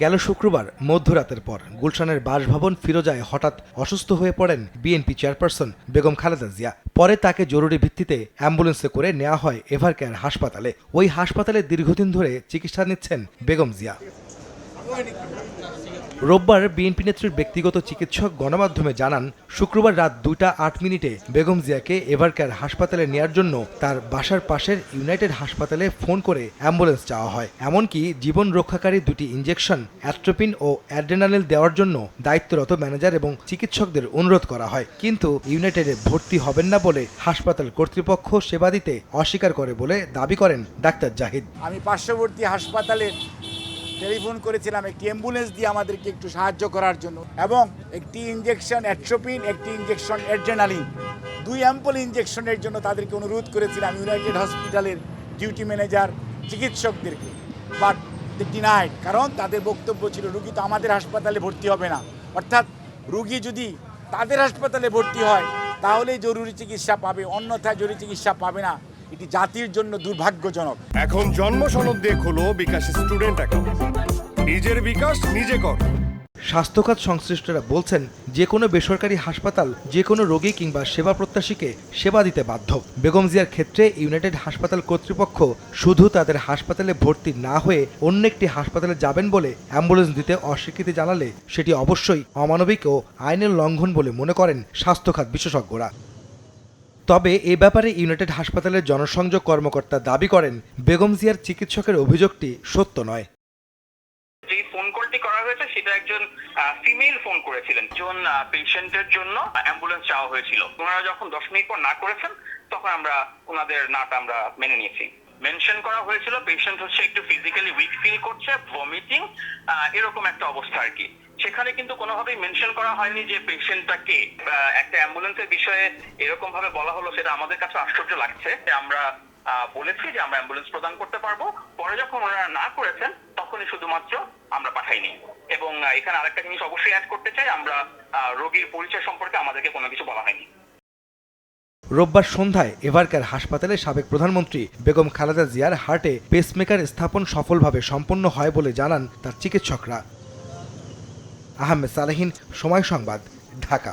গেল শুক্রবার মধ্যরাতের পর গুলশানের বাসভবন ফিরোজায় হঠাৎ অসুস্থ হয়ে পড়েন বিএনপি চেয়ারপারসন বেগম খালেদা জিয়া। পরে তাকে জরুরি ভিত্তিতে অ্যাম্বুলেন্সে করে নেওয়া হয় এভার কেয়ার হাসপাতালে। ওই হাসপাতালে দীর্ঘদিন ধরে চিকিৎসা নিচ্ছেন বেগম জিয়া। রোববার বিএনপি নেত্রীর ব্যক্তিগত চিকিৎসক গণমাধ্যমে জানান, শুক্রবার রাত দুইটা আট মিনিটে বেগম জিয়াকে এভারকেয়ার হাসপাতালে নেয়ার জন্য তার বাসার পাশের ইউনাইটেড হাসপাতালে ফোন করে অ্যাম্বুলেন্স চাওয়া হয়। এমনকি জীবন রক্ষাকারী দুটি ইঞ্জেকশন অ্যাট্রোপিন ও অ্যাড্রেনালিন দেওয়ার জন্য দায়িত্বরত ম্যানেজার এবং চিকিৎসকদের অনুরোধ করা হয়। কিন্তু ইউনাইটেডে ভর্তি হবেন না বলে হাসপাতাল কর্তৃপক্ষ সেবা দিতে অস্বীকার করে বলে দাবি করেন ডাক্তার জাহিদ। আমি পার্শ্ববর্তী হাসপাতালে টেলিফোন করেছিলাম একটি অ্যাম্বুলেন্স দিয়ে আমাদেরকে একটু সাহায্য করার জন্য। এবং একটি ইঞ্জেকশন অ্যাট্রোপিন একটি ইঞ্জেকশন অ্যাড্রেনালিন। দুই অ্যাম্পল ইঞ্জেকশনের জন্য তাদেরকে অনুরোধ করেছিলাম ইউনাইটেড হসপিটালের ডিউটি ম্যানেজার, চিকিৎসকদেরকে। বাট ডিনাইড কারণ তাদের বক্তব্য ছিল, রুগী তো আমাদের হাসপাতালে ভর্তি হবে না। অর্থাৎ রুগী যদি তাদের হাসপাতালে ভর্তি হয়, তাহলেই জরুরি চিকিৎসা পাবে, অন্যথায় জরুরি চিকিৎসা পাবে না। এটি জাতির জন্য দুর্ভাগ্যজনক। এখন জন্ম সনদ দিয়ে খোলো বিকাশ স্টুডেন্ট অ্যাকাউন্ট। নিজের বিকাশ নিজে কর। স্বাস্থ্যখাত সংশ্লিষ্টরা বলছেন যে কোনো বেসরকারি হাসপাতাল যে কোনো রোগী কিংবা সেবা প্রত্যাশীকে সেবা দিতে বাধ্য। বেগম জিয়ার ক্ষেত্রে ইউনাইটেড হাসপাতাল কর্তৃপক্ষ শুধু তাদের হাসপাতালে ভর্তি না হয়ে অন্য একটি হাসপাতালে যাবেন বলে অ্যাম্বুলেন্স দিতে অস্বীকৃতি জানালে সেটি অবশ্যই অমানবিক ও আইনের লঙ্ঘন বলে মনে করেন স্বাস্থ্যখাত বিশেষজ্ঞরা। তবে এ ব্যাপারে ইউনাইটেড হাসপাতালের জনসংযোগ কর্মকর্তা দাবি করেন, বেগম জিয়ার চিকিৎসকের অভিযোগটি সত্য নয়। যে ফোন কলটি করা হয়েছে, সেটা একজন ফিমেল ফোন করেছিলেন। একজন পেশেন্টের জন্য অ্যাম্বুলেন্স চাওয়া হয়েছিল। ওনারা যখন দশ মিনিট পর না করেছেন, তখন আমরা ওনাদের নাটা আমরা মেনে নিয়েছি। মেনশন করা হয়েছিল পেশেন্ট হচ্ছে একটু ফিজিক্যালি উইক ফিল করছে ভমিটিং এরকম একটা অবস্থা আর কি। সেখানে কিন্তু কোনোভাবেই মেনশন করা হয়নি যে পেশেন্টটাকে একটা অ্যাম্বুলেন্সের বিষয়ে এরকম ভাবে বলা হলো, সেটা আমাদের কাছে আশ্চর্য লাগছে। যে আমরা বলেছি যে আমরা অ্যাম্বুলেন্স প্রদান করতে পারব। পরে যখন ওনারা না করেছেন, তখনই শুধুমাত্র আমরা পাঠাইনি। এবং এখানে আরেকটা জিনিস অবশ্যই অ্যাড করতে চাই, আমরা রোগীর পরিচয় সম্পর্কে আমাদেরকে কোনো কিছু বলা হয়নি। রোববার সন্ধ্যায় এভারকার হাসপাতালে সাবেক প্রধানমন্ত্রী বেগম খালেদা জিয়ার হার্টে পেসমেকার স্থাপন সফলভাবে সম্পন্ন হয় বলে জানান তার চিকিৎসকরা। আহমেদ সালেহীন, সময় সংবাদ, ঢাকা।